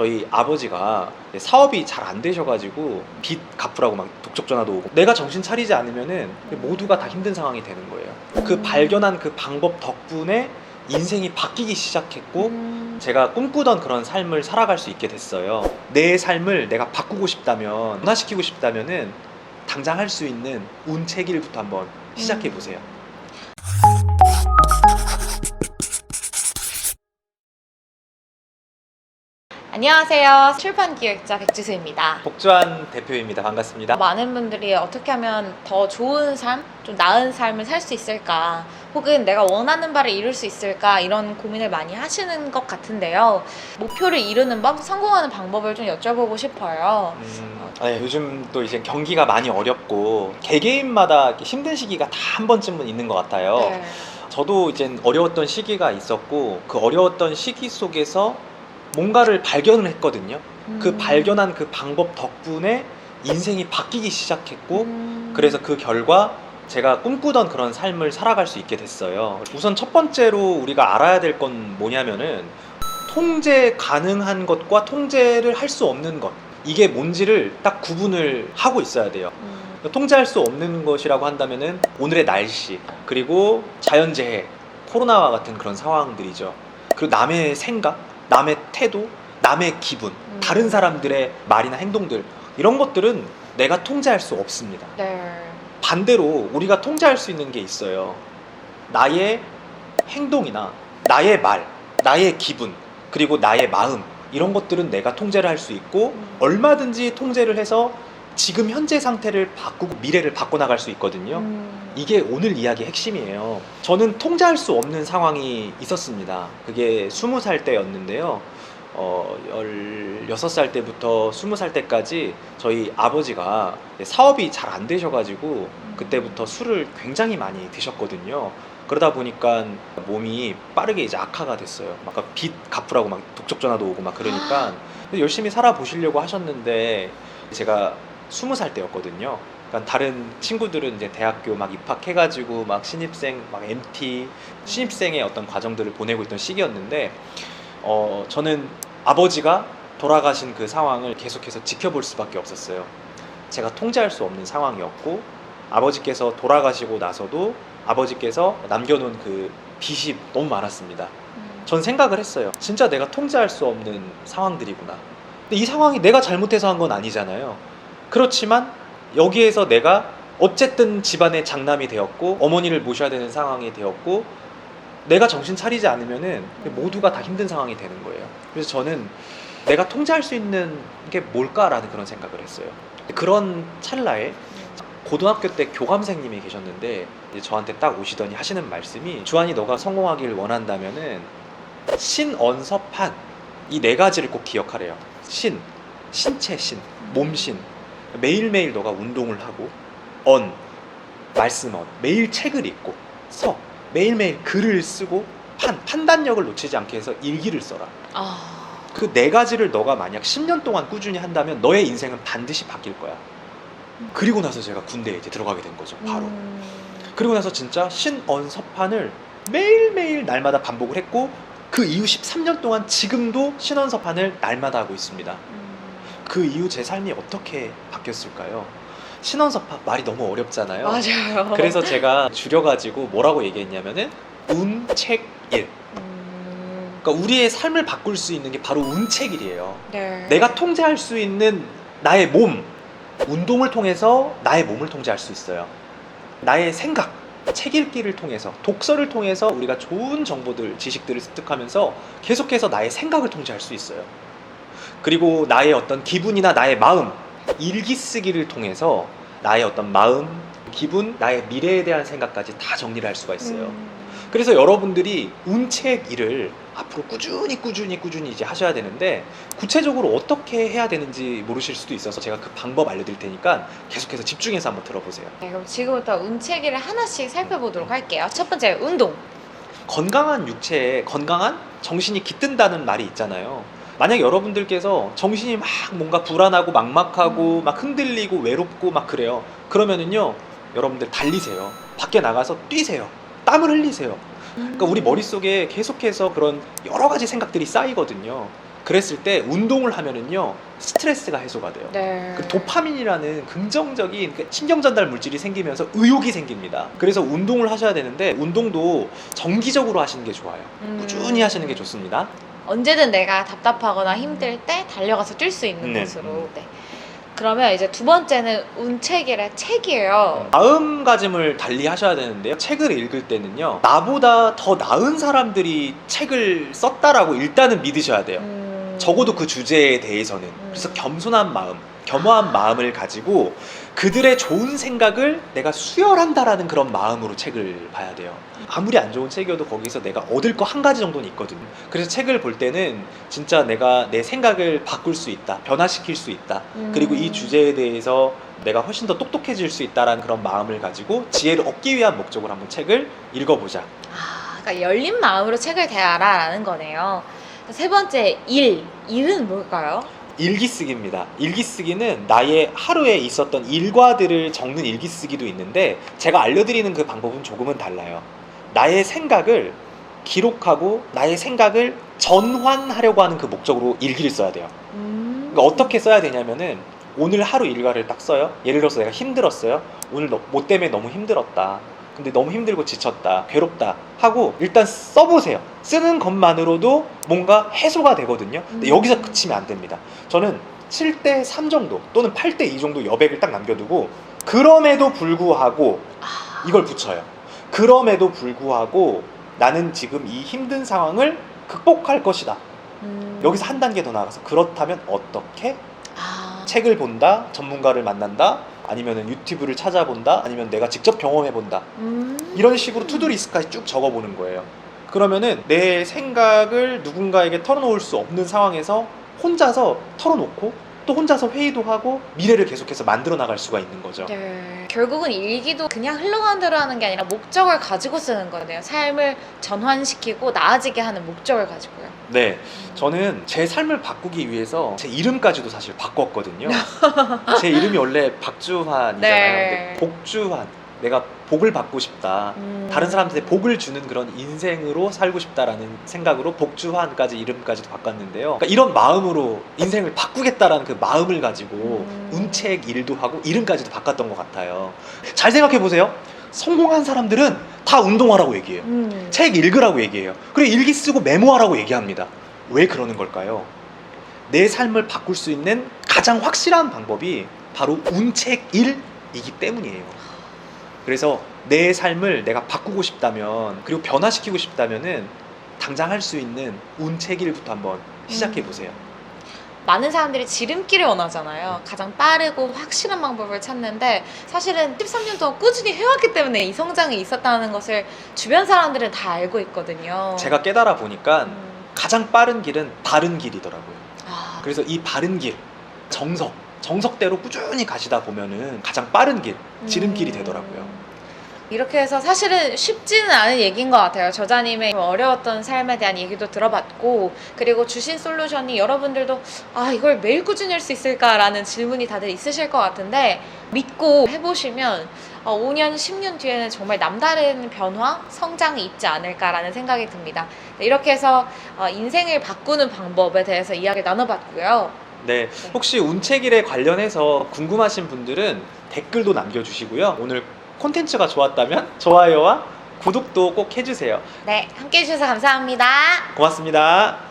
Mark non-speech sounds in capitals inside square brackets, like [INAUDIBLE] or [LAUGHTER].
저희 아버지가 사업이 잘 안 되셔가지고 빚 갚으라고 막 독촉 전화도 오고 내가 정신 차리지 않으면은 모두가 다 힘든 상황이 되는 거예요. 그 음. 발견한 그 방법 덕분에 인생이 바뀌기 시작했고 음. 제가 꿈꾸던 그런 삶을 살아갈 수 있게 됐어요. 내 삶을 내가 바꾸고 싶다면, 변화시키고 싶다면은 당장 할 수 있는 운체기를부터 한번 시작해 보세요. 안녕하세요. 출판 기획자 백지수입니다. 복주한 대표입니다. 반갑습니다. 많은 분들이 어떻게 하면 더 좋은 삶, 좀 나은 삶을 살 수 있을까, 혹은 내가 원하는 바를 이룰 수 있을까 이런 고민을 많이 하시는 것 같은데요. 목표를 이루는 법, 성공하는 방법을 좀 여쭤보고 싶어요. 음, 네, 요즘 또 이제 경기가 많이 어렵고 개개인마다 힘든 시기가 다 한 번쯤은 있는 것 같아요. 네. 저도 이제 어려웠던 시기가 있었고 그 어려웠던 시기 속에서 뭔가를 발견을 했거든요. 그 음. 발견한 그 방법 덕분에 인생이 바뀌기 시작했고 음. 그래서 그 결과 제가 꿈꾸던 그런 삶을 살아갈 수 있게 됐어요. 우선 첫 번째로 우리가 알아야 될 건 뭐냐면은 통제 가능한 것과 통제를 할 수 없는 것. 이게 뭔지를 딱 구분을 하고 있어야 돼요. 음. 통제할 수 없는 것이라고 한다면은 오늘의 날씨, 그리고 자연재해, 코로나와 같은 그런 상황들이죠. 그리고 남의 생각, 남의 태도, 남의 기분, 음. 다른 사람들의 말이나 행동들, 이런 것들은 내가 통제할 수 없습니다. 네. 반대로 우리가 통제할 수 있는 게 있어요. 나의 행동이나 나의 말, 나의 기분, 그리고 나의 마음 이런 것들은 내가 통제를 할 수 있고 음. 얼마든지 통제를 해서 지금 현재 상태를 바꾸고 미래를 바꿔나갈 수 있거든요. 음. 이게 오늘 이야기의 핵심이에요. 저는 통제할 수 없는 상황이 있었습니다. 그게 20살 때였는데요. 어, 16살 때부터 20살 때까지 저희 아버지가 사업이 잘 안 되셔가지고 그때부터 술을 굉장히 많이 드셨거든요. 그러다 보니까 몸이 빠르게 이제 악화가 됐어요. 막빚 갚으라고 막 독촉 전화도 오고 막 그러니까 열심히 살아보시려고 하셨는데 제가 20살 때였거든요. 그러니까 다른 친구들은 이제 대학교 막 입학해가지고 막 신입생, 막 MT, 신입생의 어떤 과정들을 보내고 있던 시기였는데, 어, 저는 아버지가 돌아가신 그 상황을 계속해서 지켜볼 수밖에 없었어요. 제가 통제할 수 없는 상황이었고, 아버지께서 돌아가시고 나서도 아버지께서 남겨놓은 그 빚이 너무 많았습니다. 음. 전 생각을 했어요. 진짜 내가 통제할 수 없는 상황들이구나. 근데 이 상황이 내가 잘못해서 한 건 아니잖아요. 그렇지만 여기에서 내가 어쨌든 집안의 장남이 되었고 어머니를 모셔야 되는 상황이 되었고 내가 정신 차리지 않으면은 모두가 다 힘든 상황이 되는 거예요. 그래서 저는 내가 통제할 수 있는 게 뭘까라는 그런 생각을 했어요. 그런 찰나에 고등학교 때 교감생님이 계셨는데 저한테 딱 오시더니 하시는 말씀이 주한이 너가 성공하길 원한다면은 신언서판 이 네 가지를 꼭 기억하래요. 신, 신체 신, 몸신. 매일매일 너가 운동을 하고 언, 말씀 언, 매일 책을 읽고 서, 매일매일 글을 쓰고 판, 판단력을 놓치지 않게 해서 일기를 써라. 아. 그 네 가지를 너가 만약 10년 동안 꾸준히 한다면 너의 인생은 반드시 바뀔 거야. 그리고 나서 제가 군대에 이제 들어가게 된 거죠. 바로. 음. 그리고 나서 진짜 신언서판을 매일매일 날마다 반복을 했고 그 이후 13년 동안 지금도 신언서판을 날마다 하고 있습니다. 음. 그 이후 제 삶이 어떻게 바뀌었을까요? 신언서판 말이 너무 어렵잖아요. 맞아요. 그래서 제가 줄여가지고 뭐라고 얘기했냐면은 운책일. 음. 그러니까 우리의 삶을 바꿀 수 있는 게 바로 운책일이에요. 네. 내가 통제할 수 있는 나의 몸, 운동을 통해서 나의 몸을 통제할 수 있어요. 나의 생각, 책 읽기를 통해서, 독서를 통해서 우리가 좋은 정보들, 지식들을 습득하면서 계속해서 나의 생각을 통제할 수 있어요. 그리고 나의 어떤 기분이나 나의 마음, 일기 쓰기를 통해서 나의 어떤 마음, 기분, 나의 미래에 대한 생각까지 다 정리를 할 수가 있어요. 음. 그래서 여러분들이 운책 일을 앞으로 꾸준히 꾸준히 꾸준히 이제 하셔야 되는데 구체적으로 어떻게 해야 되는지 모르실 수도 있어서 제가 그 방법 알려드릴 테니까 계속해서 집중해서 한번 들어보세요. 네, 그럼 지금부터 운체기를 하나씩 살펴보도록 할게요. 첫 번째 운동. 건강한 육체에 건강한 정신이 깃든다는 말이 있잖아요. 만약 여러분들께서 정신이 막 뭔가 불안하고 막막하고 막 흔들리고 외롭고 막 그래요. 그러면은요, 여러분들 달리세요. 밖에 나가서 뛰세요. 땀을 흘리세요. 그러니까 우리 머릿속에 계속해서 그런 여러 가지 생각들이 쌓이거든요. 그랬을 때 운동을 하면은요 스트레스가 해소가 돼요. 네. 그 도파민이라는 긍정적인 그 신경 전달 물질이 생기면서 의욕이 생깁니다. 그래서 운동을 하셔야 되는데 운동도 정기적으로 하시는 게 좋아요. 음. 꾸준히 하시는 게 좋습니다. 언제든 내가 답답하거나 힘들 때 달려가서 뛸 수 있는 네. 곳으로. 네. 그러면 이제 두 번째는 운책이라 책이에요. 마음가짐을 달리 하셔야 되는데요. 책을 읽을 때는요. 나보다 더 나은 사람들이 책을 썼다라고 일단은 믿으셔야 돼요. 음. 적어도 그 주제에 대해서는. 그래서 겸손한 마음, 겸허한 마음을 가지고 그들의 좋은 생각을 내가 수혈한다라는 그런 마음으로 책을 봐야 돼요. 아무리 안 좋은 책이어도 거기서 내가 얻을 거 한 가지 정도는 있거든요. 그래서 책을 볼 때는 진짜 내가 내 생각을 바꿀 수 있다, 변화시킬 수 있다. 음. 그리고 이 주제에 대해서 내가 훨씬 더 똑똑해질 수 있다라는 그런 마음을 가지고 지혜를 얻기 위한 목적으로 한번 책을 읽어보자. 아, 그러니까 열린 마음으로 책을 대하라라는 거네요. 세 번째 일. 일은 뭘까요? 일기 쓰기입니다. 일기 쓰기는 나의 하루에 있었던 일과들을 적는 일기 쓰기도 있는데 제가 알려드리는 그 방법은 조금은 달라요. 나의 생각을 기록하고 나의 생각을 전환하려고 하는 그 목적으로 일기를 써야 돼요. 음. 그러니까 어떻게 써야 되냐면은 오늘 하루 일과를 딱 써요. 예를 들어서 내가 힘들었어요. 오늘 너, 뭐 때문에 너무 힘들었다. 근데 너무 힘들고 지쳤다. 괴롭다. 하고 일단 써보세요. 쓰는 것만으로도 뭔가 해소가 되거든요. 근데 음. 여기서 그치면 안 됩니다. 저는 7대 3 정도 또는 8대 2 정도 여백을 딱 남겨두고 그럼에도 불구하고 아, 이걸 붙여요. 그럼에도 불구하고 나는 지금 이 힘든 상황을 극복할 것이다. 음. 여기서 한 단계 더 나가서 그렇다면 어떻게 아. 책을 본다, 전문가를 만난다, 아니면 유튜브를 찾아본다, 아니면 내가 직접 경험해 본다. 음. 이런 식으로 투두 리스트까지 쭉 적어보는 거예요. 그러면은 내 생각을 누군가에게 털어놓을 수 없는 상황에서 혼자서 털어놓고 또 혼자서 회의도 하고 미래를 계속해서 만들어 나갈 수가 있는 거죠. 네. 결국은 일기도 그냥 흘러가는 대로 하는 게 아니라 목적을 가지고 쓰는 거네요. 삶을 전환시키고 나아지게 하는 목적을 가지고요. 네, 저는 제 삶을 바꾸기 위해서 제 이름까지도 사실 바꿨거든요. [LAUGHS] 제 이름이 원래 박주환이잖아요. 네. 근데 복주환. 내가 복을 받고 싶다. 음. 다른 사람들한테 복을 주는 그런 인생으로 살고 싶다라는 생각으로 복주환까지 이름까지도 바꿨는데요. 그러니까 이런 마음으로 인생을 바꾸겠다라는 그 마음을 가지고 음. 운책 일도 하고 이름까지도 바꿨던 것 같아요. 잘 생각해 보세요. 성공한 사람들은 다 운동하라고 얘기해요. 음. 책 읽으라고 얘기해요. 그리고 일기 쓰고 메모하라고 얘기합니다. 왜 그러는 걸까요? 내 삶을 바꿀 수 있는 가장 확실한 방법이 바로 운책일이기 때문이에요. 그래서 내 삶을 내가 바꾸고 싶다면 그리고 변화시키고 싶다면은 당장 할 수 있는 운책일부터 한번 시작해 보세요. 많은 사람들이 지름길을 원하잖아요. 가장 빠르고 확실한 방법을 찾는데 사실은 13년 동안 꾸준히 해왔기 때문에 이 성장이 있었다는 것을 주변 사람들은 다 알고 있거든요. 제가 깨달아 보니까 음. 가장 빠른 길은 바른 길이더라고요. 아, 그래서 이 바른 길, 정석, 정석대로 꾸준히 가시다 보면은 가장 빠른 길, 지름길이 음. 되더라고요. 이렇게 해서 사실은 쉽지는 않은 얘기인 것 같아요. 저자님의 어려웠던 삶에 대한 얘기도 들어봤고, 그리고 주신 솔루션이 여러분들도 아, 이걸 매일 꾸준히 할 수 있을까라는 질문이 다들 있으실 것 같은데, 믿고 해보시면 어, 5년, 10년 뒤에는 정말 남다른 변화, 성장이 있지 않을까라는 생각이 듭니다. 네, 이렇게 해서 어, 인생을 바꾸는 방법에 대해서 이야기 나눠봤고요. 네, 혹시 운책일에 관련해서 궁금하신 분들은 댓글도 남겨주시고요. 오늘 콘텐츠가 좋았다면 좋아요와 구독도 꼭 해주세요. 네, 함께 해주셔서 감사합니다. 고맙습니다.